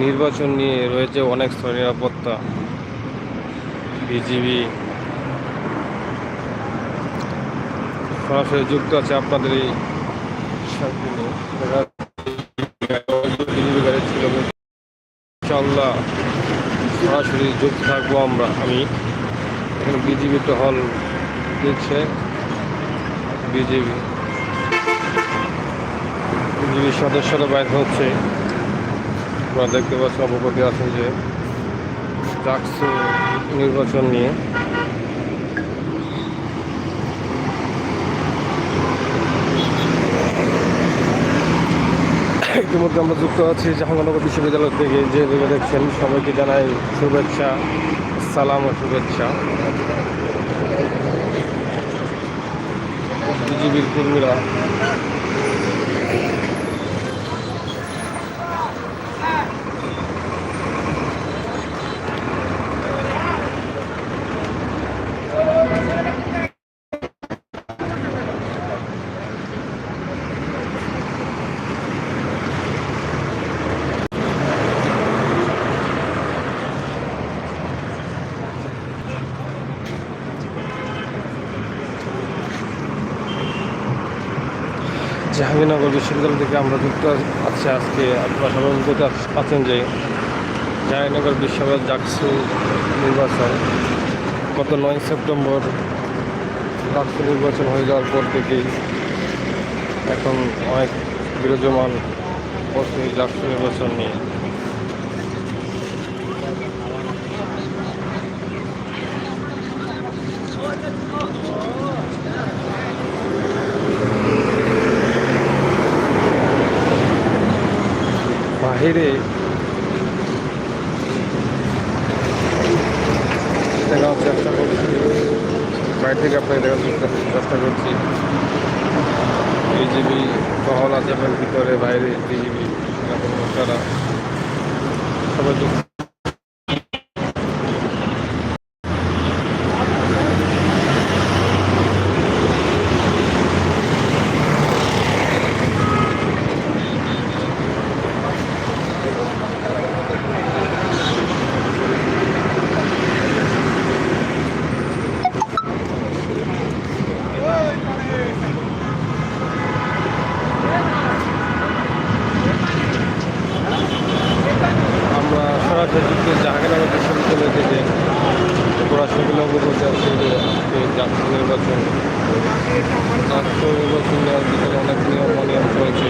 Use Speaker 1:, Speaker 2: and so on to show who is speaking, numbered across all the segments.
Speaker 1: নির্বাচন নিয়ে রয়েছে অনেক স্তর নিরাপত্তা। বিজিবি সরাসরি যুক্ত আছে আপনাদের এই ইনশাল্লাহ সরাসরি যুক্ত থাকব আমরা, আমি। এখানে বিজিবি টহল দিচ্ছে, বিজিবি। বিজিবির সদস্যরা বাইর হচ্ছে। আপনারা দেখতে পাচ্ছেন অবগতি আছেন যে ডাকসু নির্বাচন নিয়ে। ইতিমধ্যে আমরা যুক্ত আছি জাহাঙ্গীরনগর বিশ্ববিদ্যালয় থেকে, যে যেগুলো দেখছেন, সবাইকে জানাই শুভেচ্ছা, সালাম ও শুভেচ্ছা। বিজিবির কর্মীরা জাহাঙ্গীরনগর বিশ্ববিদ্যালয় থেকে আমরা যুক্ত আছি আজকে। আপনারা সবাই অবগত আছেন যে জাহাঙ্গীরনগর বিশ্ববিদ্যালয় জাকসু নির্বাচন গত নয় সেপ্টেম্বর জাকসু নির্বাচন হয়ে যাওয়ার পর থেকেই এখন অনেক বিরাজমান পথে জাকসু নির্বাচন নিয়ে। বাহিরে দেখার চেষ্টা করছি। বাইরে থেকে আপনাকে দেখার চেষ্টা করছি। বিজিবি বহল আছে ভিতরে, বাইরে বিজিবি তারা সবাই যুক্ত আমরা সরাসরি যুক্ত জাহাঙ্গীরনগর বিশ্ববিদ্যালয় থেকে ওরা সেগুলো অবগত আছে যে আজকে জাতীয় নির্বাচন। জাতীয় নির্বাচন দেওয়ার ভিতরে অনেক নিয়ম অনিয়ম চলছে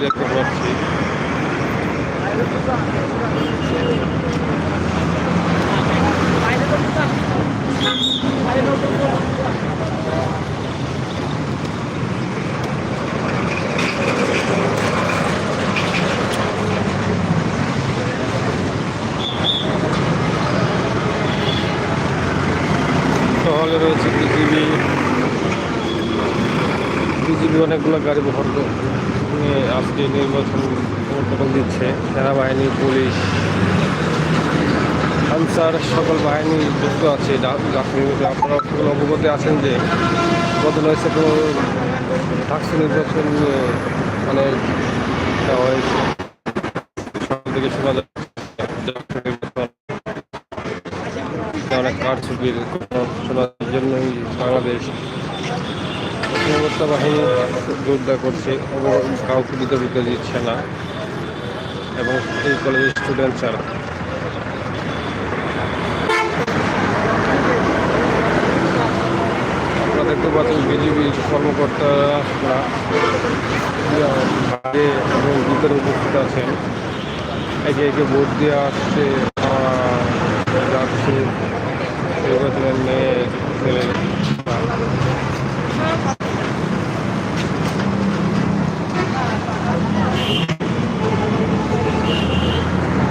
Speaker 1: দেখতে পাচ্ছি। টহলে রয়েছে, বিজিবি। বিজিবি অনেকগুলো গাড়ি বহর নিয়ে আজকে নির্বাচন প্রটোকল দিচ্ছে। সেনাবাহিনী, পুলিশ, আনসার, সকল বাহিনী যুক্ত আছে। জা- আপনারা সকল অবগতি আছেন যে গত নয় সেপ্টেম্বর ডাকসু নির্বাচন নিয়ে মানে হয়েছে। সকাল থেকে শোনা যাচ্ছে নির্বাচন অনেক কারচুপির শোনার জন্যই বাংলাদেশ নিরাপত্তা বাহিনী জোরদার করছে এবং কাউকে দিতে দিচ্ছে না এবং এই কলেজের স্টুডেন্ট ছাড়া। আপনারা দেখতে পাচ্ছেন বিজেপি কর্মকর্তারা এবং ভিতরে উপস্থিত আছেন। একে একে ভোট দিয়ে আসছে luego tenerme el,